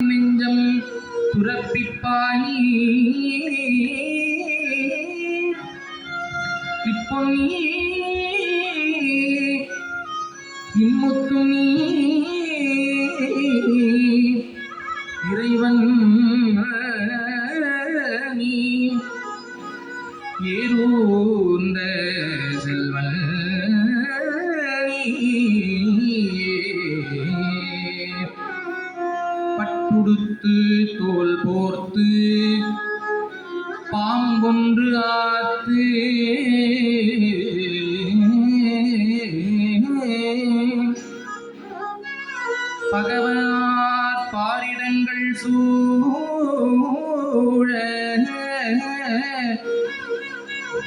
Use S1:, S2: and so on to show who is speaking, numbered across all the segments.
S1: நெஞ்சம் துறப்பிப்பாய் இப்பொன்னி இம்முத்து நீ இறைவன் நீ. ஏரூர்ந்த செல்வன்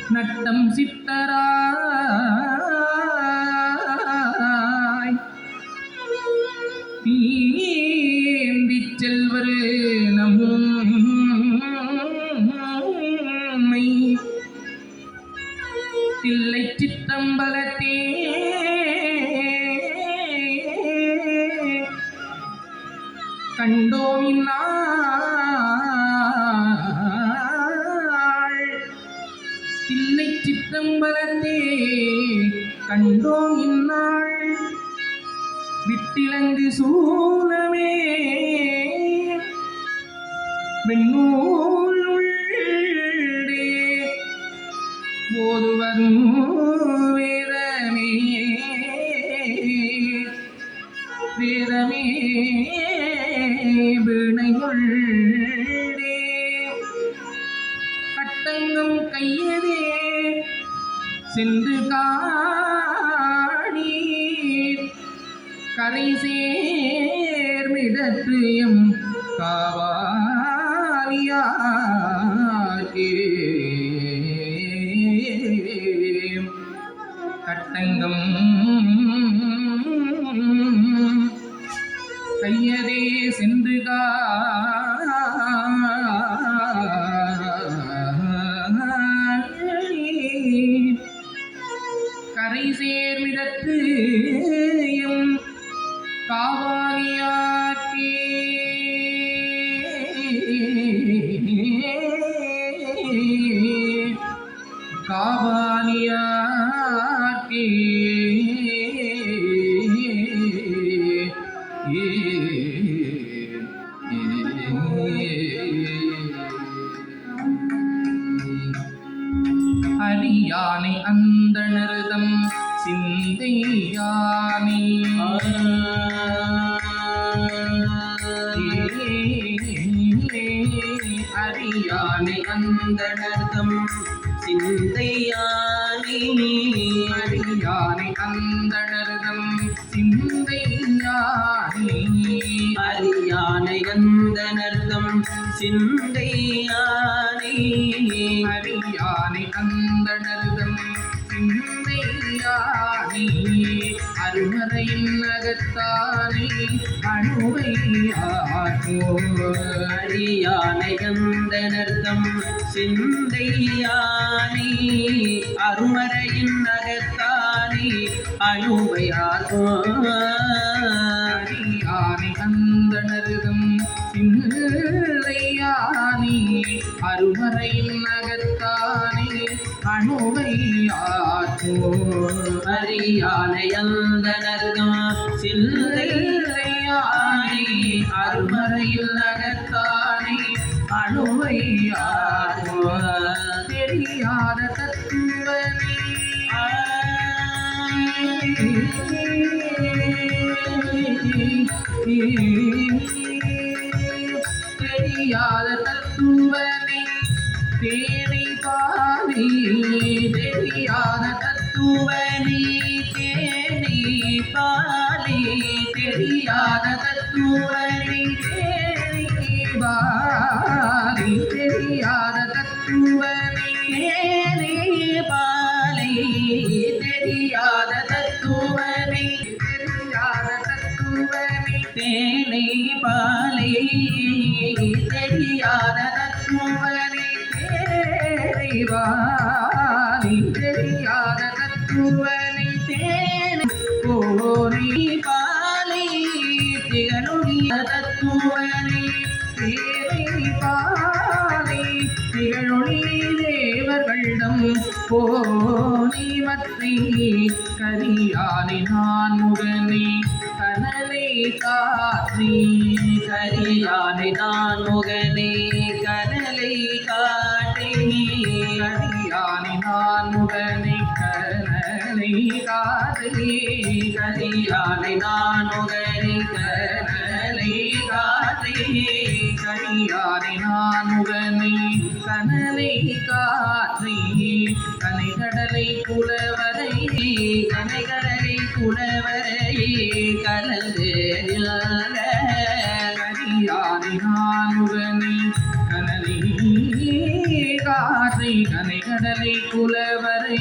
S1: நட்டம் சித்தராய். தீ கண்டோம் இந்நாள். விட்டிலங்கு சூலமே வெண்ணூல் உள்ளே. ஓதுவரும் வேதமே. வேதமே வினையுள்ளே. கட்டங்கம் கையதே. சென்று கா கரை சேர்மிடத்து எம் காவாலியார்க்கே. கட்டங்கம் கையதே சென்று கா அடியானை அந்தணர்தம் சிந்தையானே. அடியானை
S2: அந்தணர்தம் சிந்தையானி.
S1: அடியானை அந்தணர்தம் சிந்தையானே.
S2: அரியானை அந்தணர்தம் சிந்தையானி.
S1: ஆற்றோ
S2: அரியானை அந்தணர்தம் சிந்தையானி அருமறையின் நகத்தானே அழுவையாகோ
S1: கல்வரையில் நகர்த்தானே அணுவை ஆற்றோ?
S2: அரியானை அந்தணர்தம் சிந்தையானி
S1: அருமறையில் நகர்த்தானே அணுவை ஆற்றோ? தெரியாத தத்துவனே தெரியாத தத்துவ தேனை பாவி தெரியாத தத்துவனை
S2: தேனி பாலி
S1: தெரியாத தத்துவனை தேனை பாவி தெரியாத தத்துவனை
S2: தேனி பாலை
S1: தெரியாத தத்துவனை தெரியாத தத்துவனை
S2: தேனை பாலை
S1: தெரியாத தத்துவனை தேரைவானி தெரியாத தத்துவனை தேனை. கோரி
S2: பாலை திகழுடைய
S1: தத்துவனை தேனை பாலை திகழொளி தேவர்களிடம். போனி மற்றை கரியானை நான் முகனே கனலை காற்றி
S2: கரியானை நான் முகனே கனலை
S1: கரியானை நான் முகனே கனலை காற்றி
S2: கரியானை நான் முகனே கனலை
S1: கனலை காற்றி கனைகடலை குலவரை
S2: கனைகடலை குடவரை கலந்து நின்ற
S1: கடலை புலவரை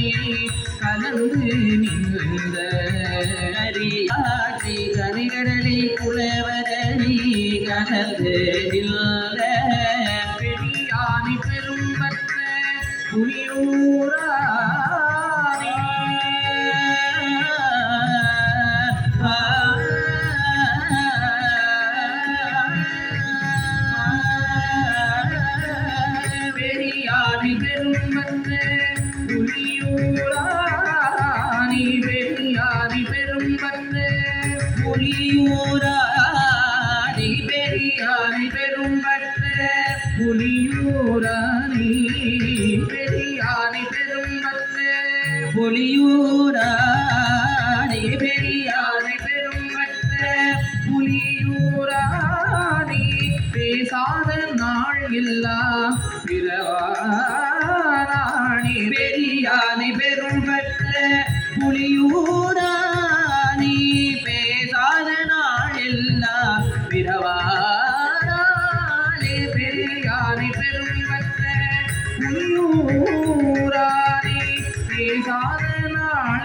S1: கலந்து நின்ற
S2: கரியாற்றி கரிகடலை புலவரை கலந்து நின்ற
S1: பெரியானை பெரும்பற்ற புலியூரானே புலியூரானே பெரியானை பெரும்பற்ற
S2: புலியூராடி
S1: பெரியானை பெரும்பற்ற புலியூரானே பெரியானை பெரும்பற்ற
S2: புலியூராடி
S1: பெரியானை பெரும்பற்ற புலியூரானே பேசாத நாள் இல்லா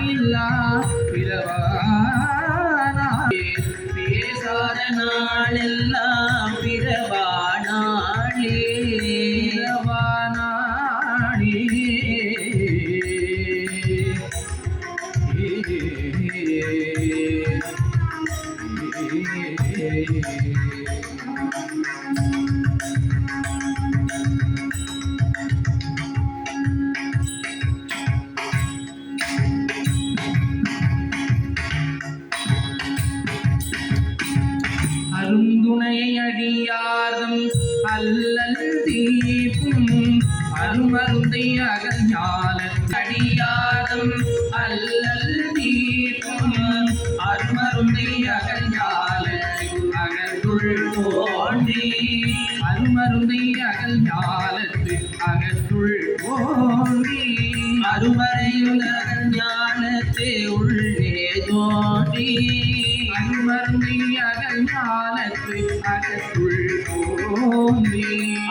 S1: இல்லா பிறவானே?
S2: பேசாத நாளெல்லாம் பிறவானாளே.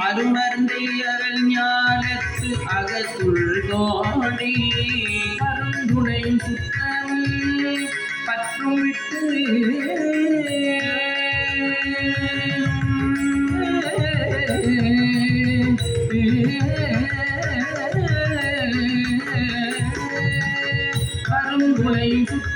S1: தோன்றி
S2: அருமர்ந்தையர்கள் ஞானத்து அகத்துள் தோன்றி
S1: அருந்துணை சுத்தம் பற்றும் விட்டு அருந்துணை சுத்தம்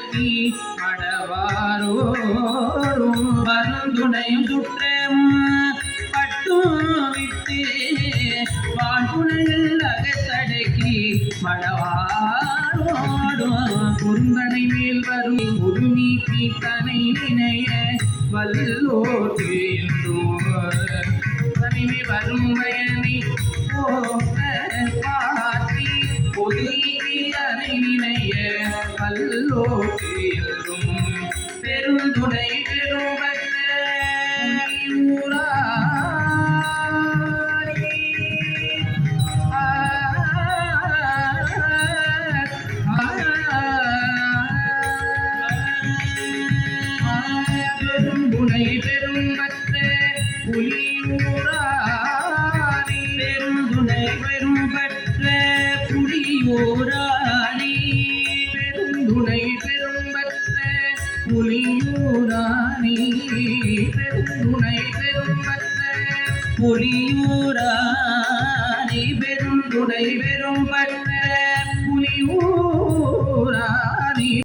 S1: அகத்தடக்கி மடவாரோரும்
S2: வருந்துணையும் சுற்றம். பட்டும் விட்டு வான்புணல் அகத்தடக்கி மடவாரோடும்
S1: குறுந்தனை மேல் வரும் ஒரு நீக்கி தனை நினைய வல்லோட்டு என்றோ தனிமை வரும் பயனை போக்க பாத்தி பொது
S2: Mora.